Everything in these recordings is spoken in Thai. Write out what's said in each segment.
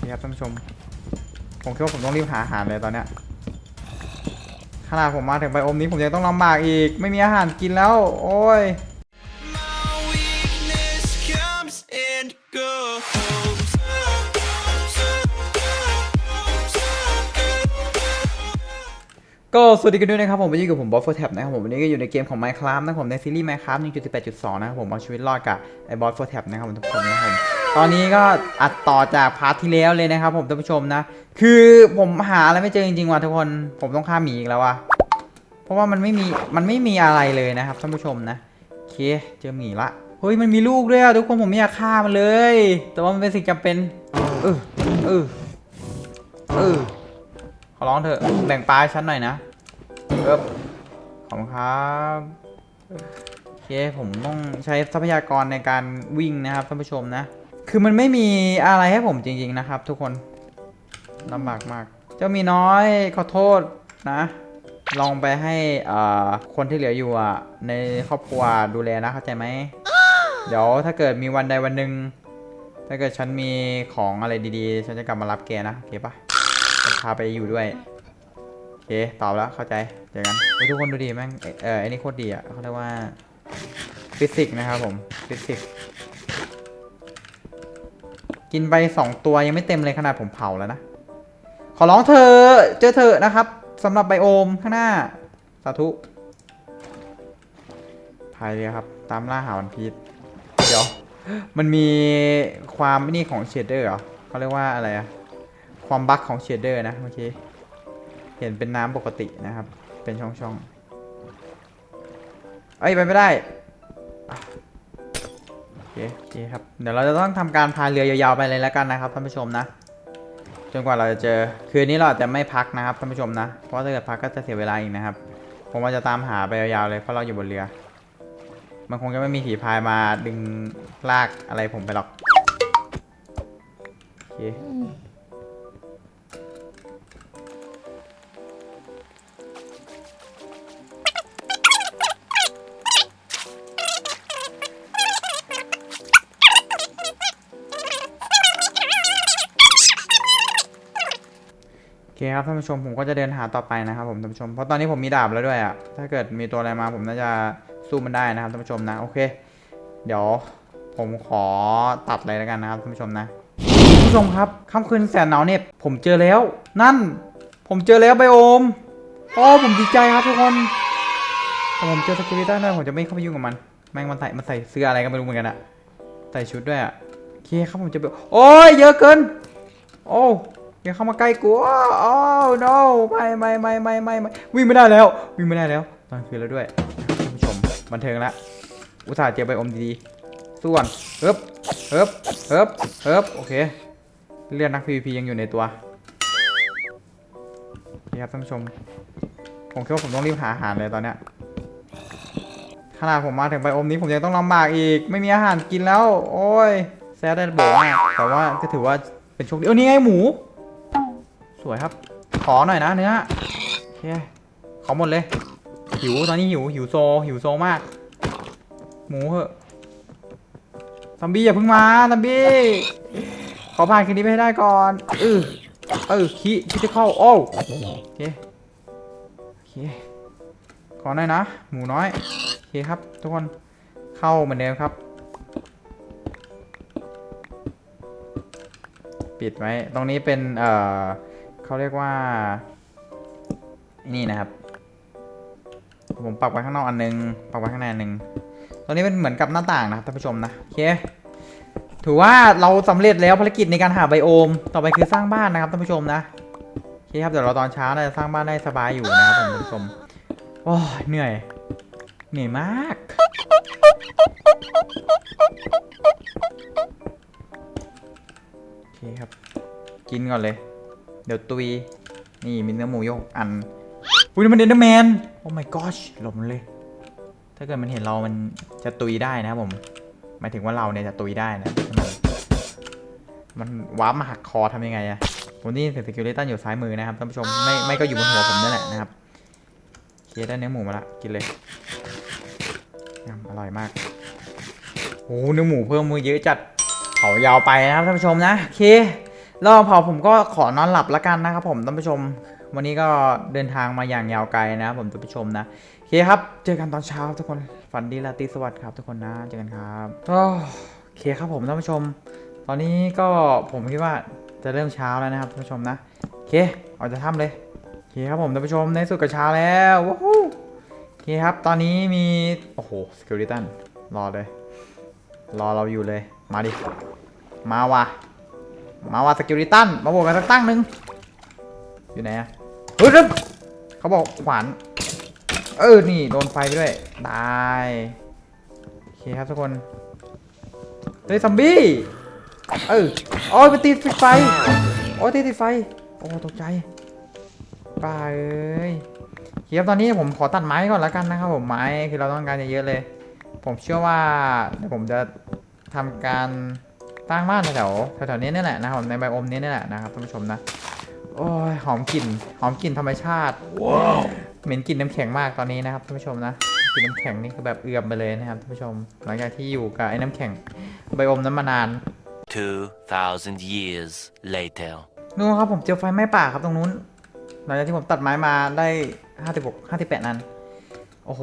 นี่ครับท่านผู้ชม ผมคิดว่าผมต้องรีบหาอาหารเลยตอนเนี้ยขนาดผมมาถึงไบโอมนี้ผมยังต้องลำบากอีก ไม่มีอาหารกินแล้ว โอ้ย ก็สวัสดีกันด้วยนะครับผมวันนี้อยู่กับผมบอสโฟแท็บนะครับผมวันนี้ก็อยู่ในเกมของ Minecraft นะครับผมในซีรีส์ Minecraft 1.18.2 นะครับผมเอาชีวิตรอดกับไอ้บอสโฟแท็บนะครับผมทุกคนนะครับผม ตอนนี้ก็อัดต่อจากพาร์ทที่แล้วเลยนะครับผมท่านผู้ชมนะ คือผมหาอะไรไม่เจอจริงๆว่ะทุกคนผมต้องฆ่าหมีอีกแล้วว่ะเพราะว่ามันไม่มีมันไม่มีอะไรเลยนะครับท่านผู้ชมนะโอเคเจอหมีละเฮ้ยมันมีลูกด้วยอะทุกคนผมไม่อยากฆ่ามันเลย แต่ว่ามันเป็นสิ่งจำเป็นเออเออเออขอร้องเถอะแบ่งปลาให้ฉันหน่อยนะเอบขอบคุณครับโอเคผมต้องใช้ทรัพยากรในการวิ่งนะครับท่านผู้ชมนะ คือมันไม่มีอะไรให้ผมจริง ๆ นะครับ ทุกคนลำบากมาก เจ้ามีน้อยขอโทษนะ ลองไปให้คนที่เหลืออยู่อะในครอบครัวดูแลนะเข้าใจไหมเดี๋ยวถ้าเกิดมีวันใดวันหนึ่งถ้าเกิดฉันมีของอะไรดีๆ ฉันจะกลับมารับแกนะโอเคปะจะพาไปอยู่ด้วยโอเคตอบแล้วเข้าใจเจอกันเฮ้ยทุกคนดูดีแม่งเออเออไอ้นี่โคตรดีอะเขาเรียกว่าฟิสิกส์นะครับผมฟิสิกส์ กินไปสองตัวยังไม่เต็มเลยขนาดผมเผาแล้วนะ ขอร้องเธอเจอเธอะนะครับสำหรับไบโอมข้างหน้า สาธุพายเรือครับ ตามล่าหาวันพีชเดี๋ยว มันมีความนี่ของเชดเดอร์เหรอเขาเรียกว่าอะไรอะความบั๊กของเชดเดอร์นะเมื่อกี้เห็นเป็นน้ำปกตินะครับ เป็นช่องๆเอ้ยไปไม่ได้ โอเคครับ เดี๋ยวเราจะต้องทำการพายเรือยาวๆไปเลยแล้วกันนะครับท่านผู้ชมนะ จนกว่าเราจะเจอ คืนนี้เราจะไม่พักนะครับท่านผู้ชมนะ เพราะถ้าเกิดพักก็จะเสียเวลาอีกนะครับ ผมว่าจะตามหาไปยาวๆเลยเพราะเราอยู่บนเรือ มันคงจะไม่มีผีพายมาดึงลากอะไรผมไปหรอกโอเค คครับท่านผู้ชมผมก็จะเดินหาต่อไปนะครับผมท่านผู้ชมเพราะตอนนี้ผมมีดาบแล้วด้วยอะ่ะถ้าเกิดมีตัวอะไรมาผมน่าจะสู้มันได้นะครับท่านผู้ชมนะโอเค เดี๋ยวผมขอตัดเลยแล้วกันนะครับท่านผู้ชมนะท่านผู้ชมครับค่ำคืนแสนหนาวเนี่ยผมเจอแล้ว นั่น ผมเจอแล้วไบโอมโอ๋อผมดีใจครับทุกคนแต่ผมเจอสกิลิตันด้วยผมจะไม่เข้าไปยุ่งกับมันแม่งมันใส่มันใส่เสื้ออะไรก็ไม่รู้เหมือนกันอะใส่ชุดด้วยอะโอเคครับผมจะไปโอ้ยเยอะเกิน โอ้ อย่าเข้ามาใกล้กูโอ้ no ไม่ไม่ไม่ไม่ไม่ไม่วิ่งไม่ได้แล้ว วิ่งไม่ได้แล้วตอนคืนแล้วด้วยท่านผู้ชมบันเทิงแล้วอุตส่าห์เจอใบอมดีๆส่วนเฮิบเฮิบเฮิบเฮิบโอเคเลือดนัก PVP ยังอยู่ในตัวนี่ครับท่านผู้ชม ผมคิดว่าผมต้องรีบหาอาหารเลยตอนเนี้ยขนาดผมมาถึงไบโอมนี้ผมยังต้องลำบากอีก ไม่มีอาหารกินแล้ว โอ้ยแซดได้บอกแต่ว่าก็ถือว่าเป็นโชคดีเออนี่ไงหมู สวยครับ ขอหน่อยนะเนื้อโอเคขอหมดเลย หิวตอนนี้หิวหิวโซหิวโซมาก หมูเหอะซัมบี้อย่าเพิ่งมาซัมบี้ขอผ่านคืนนี้ไปให้ได้ก่อนเออเออคิคิจะเข้าโอ้โอเคโอเคขอหน่อยนะ หมูน้อยโอเคครับ ทุกคนเข้าเหมือนเดิมครับปิดไว้ ตรงนี้เป็น เอ่อ เขาเรียกว่า นี่นะครับ ผมปักไว้ข้างนอกอันนึง ปักไว้ข้างในอันนึงตรงนี้เป็นเหมือนกับหน้าต่างนะครับท่านผู้ชมนะโอเคถือว่าเราสำเร็จแล้วภารกิจในการหาไบโอม ต่อไปคือสร้างบ้านนะครับท่านผู้ชมนะโอเคครับเดี๋ยวเราตอนเช้าน่าจะสร้างบ้านได้สบายอยู่นะครับท่านผู้ชมโอ้ยเหนื่อย เหนื่อยมาก โอเคครับ กินก่อนเลย เดี๋ยวตุย นี่มีเนื้อหมูยกอัน อุ้ยมันเดนเดอร์แมน โอ้ my gosh หลบมันเลย ถ้าเกิดมันเห็นเรา มันจะตุยได้นะครับผม หมายถึงว่าเราเนี่ยจะตุยได้นะ มันมันวามาหักคอทำยังไงอะผมนี่เสียงสกิลเลตันอยู่ซ้ายมือนะครับท่านผู้ชม ไม่ไม่ก็อยู่บนหัวผมนั่นแหละนะครับเคได้เนื้อหมูมาละกินเลยยำอร่อยมากโอ้เนื้อหมูเพิ่มมือเยอะจัดเผายาวไปนะครับท่านผู้ชมนะโอเค แล้วพอผมก็ขอนอนหลับล้วกันนะครับผมท่านผู้ชม วันนี้ก็เดินทางมาอย่างยาวไกลนะครับผมท่านผู้ชมนะโอเคครับ เจอกันตอนเช้าทุกคนฝันดีราตรีสวัสดิ์ครับทุกคนนะเจอกันครับก็โอเคครับผมท่านผู้ชม ตอนนี้ก็ผมคิดว่าจะเริ่มเช้าแล้วนะครับท่านผู้ชมนะโอเคออกจากถ้ำเลยโอเคครับผมท่านผู้ชมในสุดก็เช้าแล้วว้าวโอเคครับตอนนี้มีโอ้โหสกิลิตันรอเลย รอเราอยู่เลยมาดิมาว่ะ มาว่ะสกิลิตันมาบวกกันสักตั้งหนึ่งอยู่ไหนอะเฮ้ยเริ่มเขาบอกขวานเออ นี่ โดนไฟไปด้วย ตาย โอเคครับทุกคน เฮ้ยซอมบี้ เออโอ้ยไปติดไฟ โอ้ยติดติดไฟ โอ้ตกใจป้าเอ้ยโอเคครับตอนนี้ผมขอตัดไม้ก่อนแล้วกันนะครับผม ไม้คือเราต้องการเยอะๆเลย ผมเชื่อว่าเดี๋ยวผมจะทำการ สร้างบ้านแถวๆแถวๆนี้นี่แหละนะครับในไบโอมนี้นี่แหละนะครับท่านผู้ชมนะโอ้ยหอมกลิ่นหอมกลิ่นธรรมชาติเหม็นกลิ่นน้ำแข็งมากตอนนี้นะครับท่านผู้ชมนะกลิ่นน้ำแข็งนี่คือแบบเอือมไปเลยนะครับท่านผู้ชม หลังจากที่อยู่กับไอ้น้ำแข็งไบโอมนั้นมานาน 2,000 years later. นู่นครับผมเจอไฟไหม้ป่าครับตรงนู้น หลังจากที่ผมตัดไม้มาได้ห้าสิบหกห้าสิบแปดนั้น โอ้โห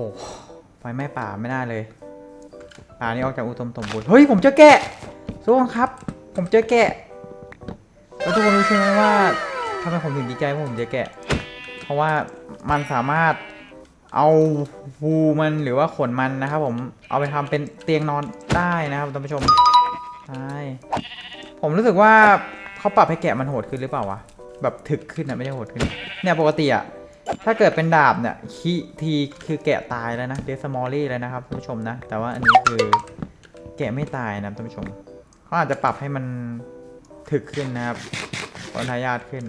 ไฟไหม้ป่าไม่น่าเลยป่านี้ออกจากอุดมสมบูรณ์เฮ้ยผมเจอแกะ ทุกคนครับ ผมเจอแกะแล้วทุกคนรู้ใช่ไหมว่าทำไมผมถึงดีใจว่าผมเจอแกะ เพราะว่ามันสามารถเอาวูมันหรือว่าขนมันนะครับผมเอาไปทำเป็นเตียงนอนได้นะครับท่านผู้ชมใช่ผมรู้สึกว่าเขาปรับให้แกะมันโหดขึ้นหรือเปล่าวะแบบถึกขึ้นนะไม่ได้โหดขึ้นเนี่ยปกติอะถ้าเกิดเป็นดาบเนี่ยคีทีคือแกะตายแล้วนะเดสมอลลี่เลยนะครับท่านผู้ชมนะ แต่ว่าอันนี้คือแกะไม่ตายนะท่านผู้ชม เขาอาจจะปรับให้มันถึกขึ้นนะครับผลทายาทขึ้น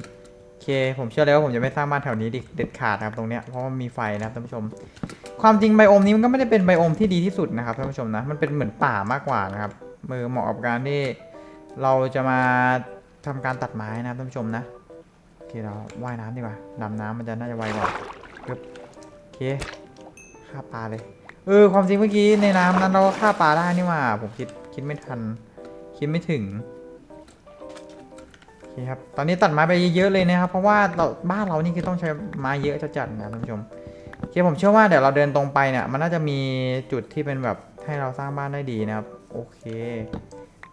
โอเค ผมเชื่อเลยว่าผมจะไม่สร้างบ้านแถวนี้ดิเด็ดขาดครับตรงเนี้ยเพราะว่ามีไฟนะครับท่านผู้ชม ความจริงไบโอมนี้มันก็ไม่ได้เป็นไบโอมที่ดีที่สุดนะครับท่านผู้ชมนะ มันเป็นเหมือนป่ามากกว่านะครับมือเหมาะกับการที่เราจะมาทำการตัดไม้นะครับท่านผู้ชมนะโอเคเราว่ายน้ำดีกว่าดำน้ำมันจะน่าจะไวกว่าปึ๊บโอเคฆ่าปลาเลยเออความจริงเมื่อกี้ในน้ำนั้นเราก็ฆ่าปลาได้นี่ว่าผมคิดคิดไม่ทัน คิดไม่ถึงโอเคครับตอนนี้ตัดไม้ไปเยอะๆเลยนะครับ เพราะว่าเราบ้านเรานี่คือต้องใช้ไม้เยอะจัดๆนะท่านผู้ชมโอเคผมเชื่อว่าเดี๋ยวเราเดินตรงไปเนี่ยมันน่าจะมีจุดที่เป็นแบบให้เราสร้างบ้านได้ดีนะครับ โอเค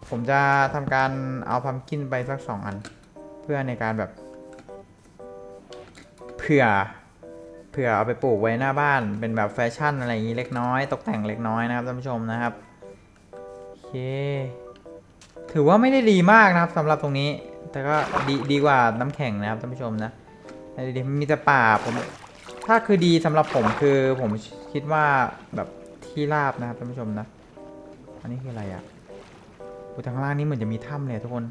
ผมจะทำการเอาพัมกินไปสักสองอัน เพื่อในการแบบเผื่อเผื่อเอาไปปลูกไว้หน้าบ้านเป็นแบบแฟชั่นอะไรอย่างนี้เล็กน้อย ตกแต่งเล็กน้อยนะครับท่านผู้ชมนะครับโอเค ถือว่าไม่ได้ดีมากนะครับสำหรับตรงนี้ แต่ก็ดีดีกว่าน้ำแข็งนะครับท่านผู้ชมนะดีมีแต่ป่าผม ถ้าคือดีสำหรับผมคือผมคิดว่าแบบที่ราบนะครับท่านผู้ชมนะ อันนี้คืออะไรอะอุยทางล่างนี้เหมือนจะมีถ้ำเลยทุกคน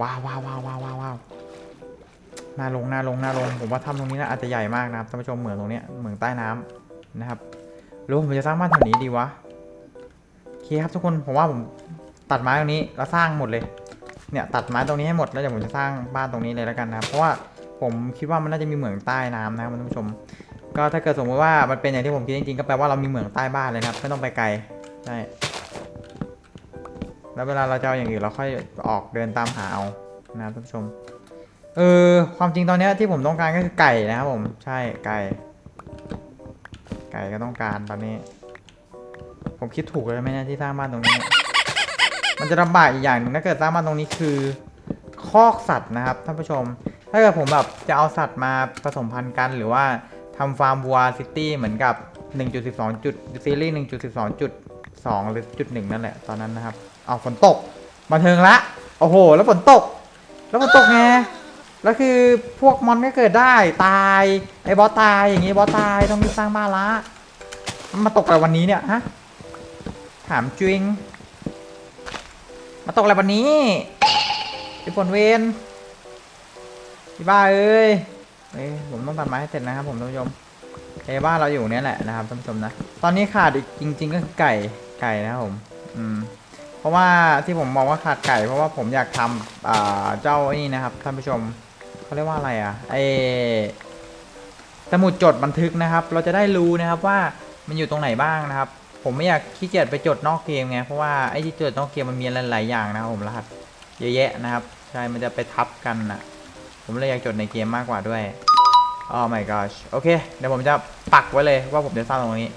ว้าวว้าวว้าวว้าวว้าววาวน่าลงน่าลงน่าลง ผมว่าถ้ำตรงนี้น่าอาจจะใหญ่มากนะครับท่านผู้ชมเหมืองตรงเนี้ยเหมืองใต้น้ำนะครับหรือผมจะสร้างบ้านแถวนี้ดีวะโอเคครับทุกคนผมว่าผม ตัดไม้ตรงนี้แล้วสร้างหมดเลย เนี่ยตัดไม้ตรงนี้ให้หมดแล้วเดี๋ยวผมจะสร้างบ้านตรงนี้เลยแล้วกันนะครับเพราะว่าผมคิดว่ามันน่าจะมีเหมืองใต้น้ำนะครับท่านผู้ชม ก็ถ้าเกิดสมมติว่ามันเป็นอย่างที่ผมคิดจริงๆก็แปลว่าเรามีเหมืองใต้บ้านเลยนะครับไม่ต้องไปไกลใช่แล้วเวลาเราจะเอาอย่างอื่นเราค่อยออกเดินตามหาเอานะครับท่านผู้ชมเออความจริงตอนนี้ที่ผมต้องการก็คือไก่นะครับผมใช่ไก่ ไก่ก็ต้องการตอนนี้ ผมคิดถูกเลยไหมเนี่ยที่สร้างบ้านตรงนี้ มันจะลำบากอีกอย่างหนึ่งถ้าเกิดสร้างบ้านตรงนี้คือคอกสัตว์นะครับท่านผู้ชม ถ้าเกิดผมแบบจะเอาสัตว์มาผสมพันธุ์กันหรือว่าทำฟาร์มวัวซิตี้เหมือนกับ 1.12 จุดซีรีส์1.12 จุด 2 หรือจุด 1 นั่นแหละตอนนั้นนะครับ เอาฝนตกมาเทิงละ โอ้โห แล้วฝนตก แล้วฝนตกไงแล้วคือพวกมอนก็เกิดได้ตายไอ้บอสตายอย่างงี้บอสตายต้องรีสร้างบ้านละมันมาตกอะไรวันนี้เนี่ยฮะถามจริง มาตกอะไรวันนี้ไอ้ฝนเวนพี่บ้าเอ้ยเอ้ยผมต้องตัดไม้ให้เสร็จนะครับผมท่านผู้ชมไอ้บ้านเราอยู่เนี่ยแหละนะครับท่านผู้ชมนะ ตอนนี้ขาดอีกจริง ๆ ก็คือไก่ไก่นะครับผม อืม เพราะว่าที่ผมมองว่าขาดไก่ เพราะว่าผมอยากทำอ่าเจ้าไอ้นี่นะครับท่านผู้ชมเขาเรียกว่าอะไรอะไอสมุดจดบันทึกนะครับ เราจะได้รู้นะครับว่ามันอยู่ตรงไหนบ้างนะครับ ผมไม่อยากขี้เกียจไปจดนอกเกมไงเพราะว่าไอ้ที่จดนอกเกมมันมีหลายๆอย่างนะผมรหัสเยอะแยะนะครับ ใช่มันจะไปทับกันน่ะผมเลยอยากจดในเกมมากกว่าด้วยอ๋อ my gosh โอเค เดี๋ยวผมจะปักไว้เลยว่าผมจะสร้างตรงนี้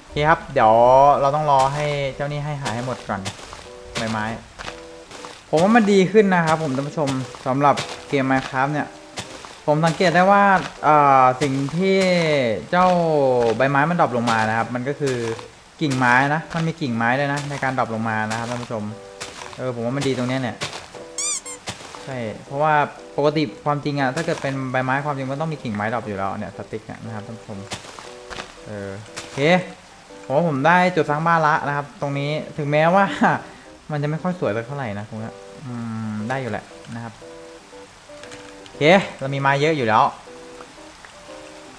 โอเคครับ เดี๋ยวเราต้องรอให้เจ้านี่ให้หายให้หมดก่อนใบไม้ ผมว่ามันดีขึ้นนะครับผมท่านผู้ชมสำหรับเกม Minecraft เนี่ย ผมสังเกตได้ว่าสิ่งที่เจ้าใบไม้มันดรอปลงมานะครับ มันก็คือกิ่งไม้นะ มันมีกิ่งไม้ด้วยนะ ในการดรอปลงมานะครับท่านผู้ชม เออผมว่ามันดีตรงเนี้ยเนี่ย ใช่ เพราะว่าปกติความจริงอะถ้าเกิดเป็นใบไม้ความจริงมันต้องมีกิ่งไม้ดรอปอยู่แล้วเนี่ยสติ๊กนะครับท่านผู้ชม เออโอเคผมว่าผมได้จุดสร้างบ้านละนะครับ ตรงนี้ถึงแม้ว่า มันจะไม่ค่อยสวยสักเท่าไหร่นะตรงนี้ได้อยู่แหละนะครับ เคเรามีไม้เยอะอยู่แล้ว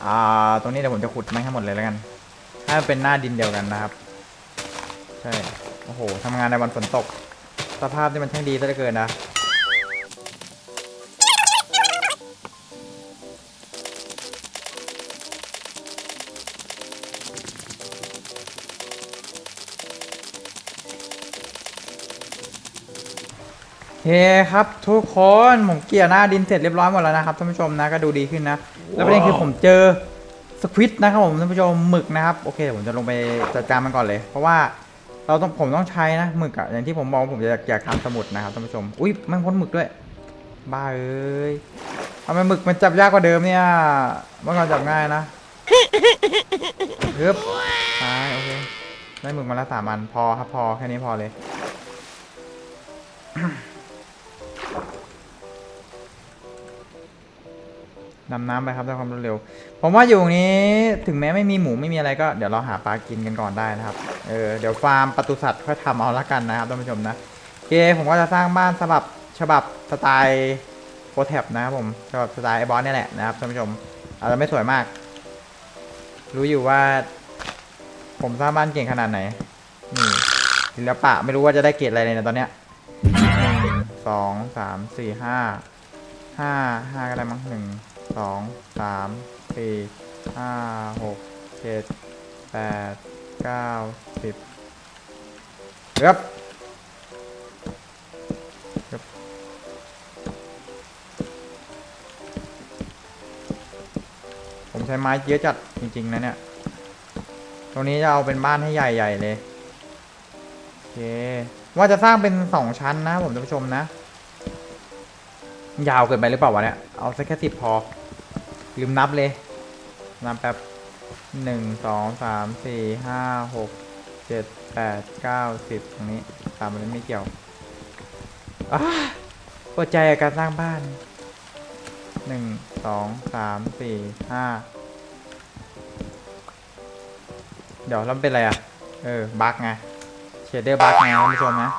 อ่า ตรงนี้เดี๋ยวผมจะขุดไม้ให้หมดเลยแล้วกันให้มันเป็นหน้าดินเดียวกันนะครับ ใช่ โอ้โหทำงานในวันฝนตก สภาพนี่มันช่างดีซะเหลือเกินนะ เคครับทุกคนผมเกลี่ยหน้าดินเสร็จเรียบร้อยหมดแล้วนะครับท่านผู้ชมนะก็ดูดีขึ้นนะ แล้วประเด็นคือผมเจอสควิตนะครับผมท่านผู้ชมหมึกนะครับโอเคเดี๋ยวผมจะลงไปจัดการมันก่อนเลย เพราะว่าเราต้องผมต้องใช้นะหมึกอะอย่างที่ผมบอกผมจะอยากทำสมุดนะครับท่านผู้ชมอุ้ยแม่งพ้นหมึกด้วยบ้าเอ้ยทำไมหมึกมันจับยากกว่าเดิมเนี่ยเมื่อก่อนจับง่ายนะฮึบตายโอเคได้หมึกมาล้วสามอันพอครับพอแค่นี้พอเลย ดำน้ำไปครับด้วยความรวดเร็ว ผมว่าอยู่ตรงนี้ถึงแม้ไม่มีหมูไม่มีอะไรก็เดี๋ยวเราหาปลากินกันก่อนได้นะครับ เออเดี๋ยวฟาร์มปศุสัตว์ค่อยทำเอาละกันนะครับท่านผู้ชมนะโอเคผมก็จะสร้างบ้านฉบับฉบับสไตล์โคแท็บนะครับผมฉบับสไตล์ไอบอสเนี่ยแหละนะครับท่านผู้ชมอาจจะไม่สวยมาก รู้อยู่ว่า ผมสร้างบ้านเก่งขนาดไหนนี่ศิลปะไม่รู้ว่าจะได้เกรดอะไรเลยนะตอนเนี้ยหนึ่งสองสามสี่ห้าห้าห้าก็ได้มั้งหนึ่ง สองสามสี่ห้าหกเจ็ดแปดเก้าสิบครับครับผมใช้ไม้เยอะจัดจริง ๆ นะเนี่ย ตรงนี้จะเอาเป็นบ้านให้ใหญ่ ๆ เลยโอเคว่าจะสร้างเป็นสองชั้นนะผมท่านผู้ชมนะ ยาวเกินไปหรือเปล่าวะเนี่ย เอาสักแค่สิบพอ ลืมนับเลย นับแป๊บหนึ่งสองสามสี่ห้าหกเจ็ดแปดเก้าสิบตรงนี้ตามมันไม่เกี่ยวอ้าปวดใจกับการสร้างบ้านหนึ่งสองสามสี่ห้าเดี๋ยวแล้วเป็นอะไรอะ เออ บั๊กไงเชดเดอร์บั๊กไงท่านผู้ชมนะ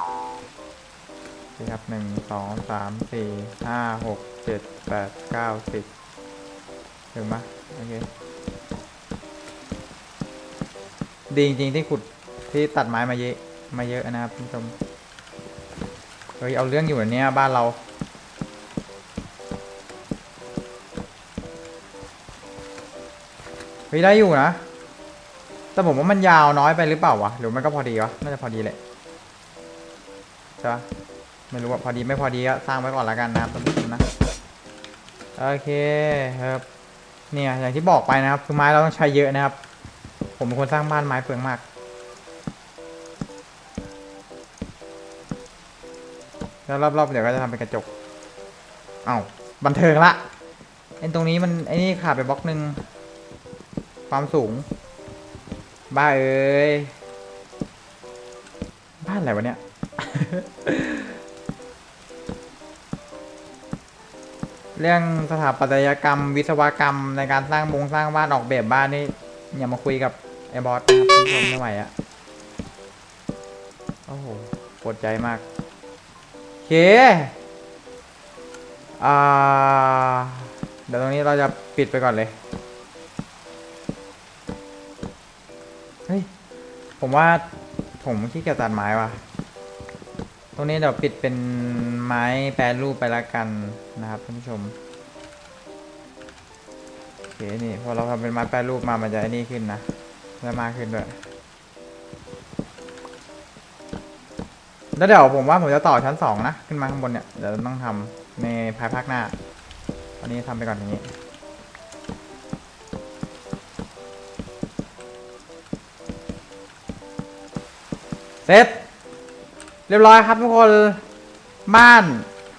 โอเคครับหนึ่งสองสามสี่ห้าหกเจ็ดแปดเก้าสิบ ถึงปะโอเคดีจริงๆที่ขุดที่ตัดไม้มาเยอะมาเยอะนะครับคุณผู้ชมเฮ้ยเอาเรื่องอยู่เนี่ยบ้านเราเฮ้ยได้อยู่นะ แต่ผมว่ามันยาวน้อยไปหรือเปล่าวะหรือมันก็พอดีวะน่าจะพอดีแหละใช่ปะไม่รู้ว่าพอดีไม่พอดีก็สร้างไว้ก่อนละกันนะครับท่านผู้ชมนะโอเคครับ เนี่ยอย่างที่บอกไปนะครับคือไม้เราต้องใช้เยอะนะครับ ผมเป็นคนสร้างบ้านไม้เปลืองมาก แล้วรอบๆเดี๋ยวก็จะทำเป็นกระจก เอ้าบันเทิงละไอ้ตรงนี้มันไอ้นี่ขาดไปบล็อกหนึ่งความสูง บ้าเอ้ยบ้านอะไรวะเนี่ย เรื่องสถาปัตยกรรม วิศวกรรมในการสร้างบงสร้างบ้านออกแบบบ้านนี่อย่ามาคุยกับไอ้บอสนะครับคุณผู้ชมไม่ไหวอะโอ้โหปวดใจมากโอเคอ่าเดี๋ยวตรงนี้เราจะปิดไปก่อนเลยเฮ้ยผมว่าผมขี้เกียจตัดไม้ว่ะ ตรงนี้เดี๋ยวปิดเป็นไม้แปรรูปไปละกันนะครับท่านผู้ชมโอเคนี่พอเราทำเป็นไม้แปรรูปมามันจะไอ้นี่ขึ้นนะและมาขึ้นด้วยแล้วเดี๋ยวผมว่าผมจะต่อชั้นสองนะขึ้นมาข้างบนเนี่ยเดี๋ยวต้องทำในภายภาคหน้าตอนนี้ทำไปก่อนอย่างนี้เสร็จ รียบร้อยครับทุกคนบ้าน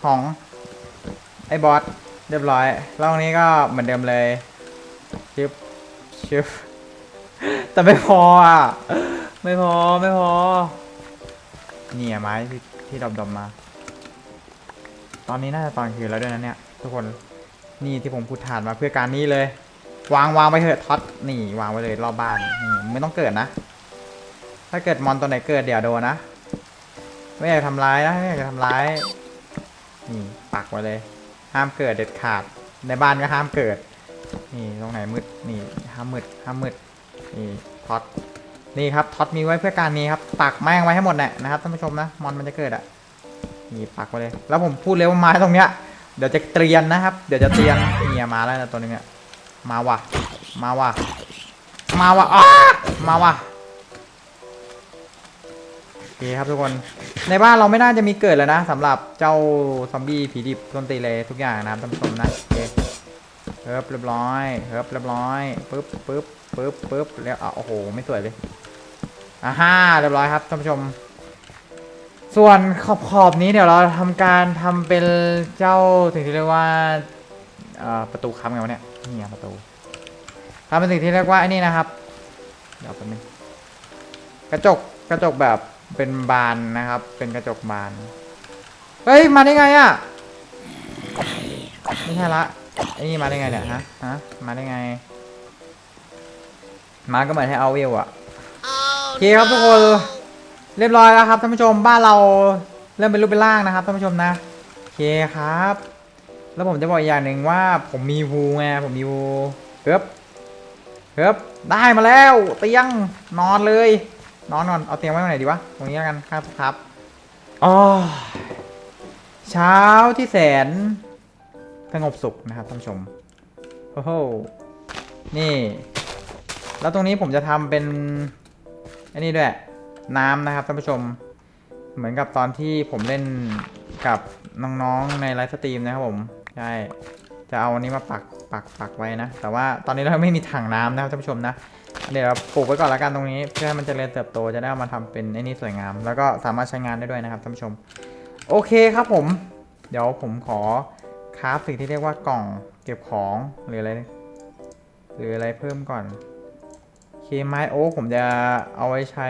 ของไอ้บอสเรียบร้อยแล้วตรงนี้ก็เหมือนเดิมเลยชึบชึบแต่ไม่พออะไม่พอไม่พอเนี่ยไม้ที่ที่ดอมๆมา ตอนนี้น่าจะตอนคืนแล้วด้วยนะเนี่ยทุกคนนี่ที่ผมพูดฐานมาเพื่อการนี้เลย วางวางไปเถอะท็อตนี่วางไว้เลยรอบบ้านนี่ไม่ต้องเกิดนะ ถ้าเกิดมอนตัวไหนเกิดเดี๋ยวโดนนะ ไม่อยากทำร้ายนะไม่อยากจะทำร้ายนี่ปักไว้เลย ห้ามเกิดเด็ดขาด ในบ้านก็ห้ามเกิด นี่ตรงไหนมืดนี่ห้ามมืดห้ามมืดนี่ท็อตนี่ครับท็อตมีไว้เพื่อการนี้ครับปักแม่งไว้ให้หมดแหละนะครับท่านผู้ชมนะมอนมันจะเกิดอะนี่ปักไว้เลย แล้วผมพูดเลยว่าไม้ตรงเนี้ยเดี๋ยวจะเตรียนนะครับ เดี๋ยวจะเตรียนนี่ยมาแล้วนะตัวนึงอะมาว่ะมาว่ะมาว่ะอ้ามาว่ะ เคครับทุกคน ในบ้านเราไม่น่าจะมีเกิดแล้วนะสำหรับเจ้าซอมบี้ผีดิบต้นตีเลยทุกอย่างนะครับท่านผู้ชมนะโอเคเฮิบเรียบร้อยเฮิบเรียบร้อยปึ๊บปึ๊บปึ๊บปึ๊บแล้วอะโอ้โหไม่สวยเลยอ่าฮ่าเรียบร้อยครับท่านผู้ชม ส่วนขอบขอบนี้เดี๋ยวเราทำการทำเป็นเจ้าสิ่งที่เรียกว่าประตูค้ำไงวะเนี่ยนี่ไงประตูทำเป็นสิ่งที่เรียกว่าไอ้นี่นะครับเดี๋ยวแป๊บนึงกระจกกระจกแบบ เป็นบานนะครับ เป็นกระจกบาน เฮ้ย มาได้ไงอะ่ะไม่ใช่ละไอ้นี่มาได้ไงเนี่ยฮะฮะมาได้ไง มาก็เหมือนให้เอาวิวอะ่ะโอเคครับทุกคนเรียบร้อยแล้วครับท่านผู้ชมบ้านเราเริ่มเป็นรูปเป็นร่างนะครับท่านผู้ชมนะโอเคครับ แล้วผมจะบอกอีกอย่างหนึ่งว่าผมมีวูไงผมมีวูเฮ้บเฮ้บได้มาแล้วเตียงนอนเลย นอนนอนเอาเตียงไว้ตรงไหนดีวะ ตรงนี้แล้วกันครับครับอ๋อเช้าที่แสนสงบสุขนะครับท่านผู้ชม โอ้โห นี่ แล้วตรงนี้ผมจะทำเป็นอันนี้ด้วย น้ำนะครับท่านผู้ชม เหมือนกับตอนที่ผมเล่นกับน้องๆในไลฟ์สตรีมนะครับผม ใช่ จะเอาอันนี้มาปักปักปักไว้นะ แต่ว่าตอนนี้เราไม่มีถังน้ำนะครับท่านผู้ชมนะ เดี๋ยวปลูกไว้ก่อนละกันตรงนี้ เพื่อให้มันจเจริญเติบโตจะได้เอามาทำเป็นไอ้นี่สวยงาม แล้วก็สามารถใช้งานได้ด้วยนะครับท่านผู้ชม โอเคครับผม เดี๋ยวผมขอคราฟสิ่งที่เรียกว่ากล่องเก็บของหรืออะไรหรืออะไรเพิ่มก่อนโอเคไม้โอ๊กผมจะเอาไว้ใช้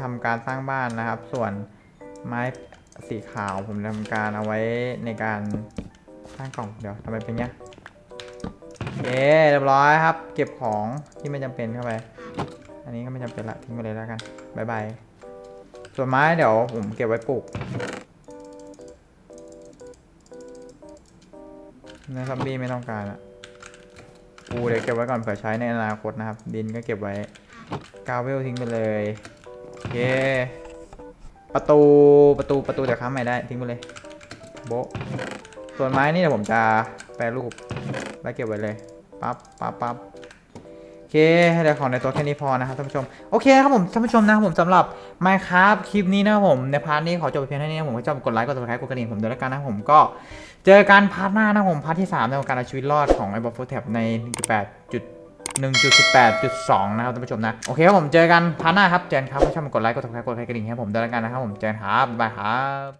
ทำการสร้างบ้านนะครับ ส่วนไม้สีขาวผมจะทำการเอาไว้ในการสร้างกล่องเดี๋ยวทำไมเป็นเงี้ย เคเรียบร้อยครับ เก็บของที่ไม่จำเป็นเข้าไป อันนี้ก็ไม่จำเป็นละทิ้งไปเลยแล้วกันบายบายส่วนไม้เดี๋ยวผมเก็บไว้ปลูกเนื้อซอมบี้ไม่ต้องการอะปูเดี๋ยวเก็บไว้ก่อนเผื่อใช้ในอนาคตนะครับ ดินก็เก็บไว้กาวเวลทิ้งไปเลยโอเคประตูประตูประตูเดี๋ยวค้ำใหม่ได้ทิ้งไปเลยโบส่วนไม้นี่เดี๋ยวผมจะแปรรูปแล้วเก็บไว้เลย ปั๊บปั๊บปั๊บโอเคเดี๋ยวของในตัวแค่นี้พอนะครับท่านผู้ชม โอเคครับผมท่านผู้ชมนะครับผมสำหรับ Minecraft คลิปนี้นะครับผมในพาร์ทนี้ขอจบเพียงเท่านี้นะผมก็จะกดไลค์กด subscribe กดกระดิ่งผมด้วยแล้วกันนะครับผมก็เจอกันพาร์ทหน้านะครับผมพาร์ทที่3ในการเอาชีวิตรอดของไอ้บอฟโฟแท็บใน1.8 1.18.2 นะครับท่านผู้ชมนะ โอเคครับผมเจอกันพาร์ทหน้าครับ เจนครับถ้าชอบกดไลค์กด subscribe กดกระดิ่งให้ผมด้วยแล้วกันนะครับผมเจนครับบ๊ายบายครับ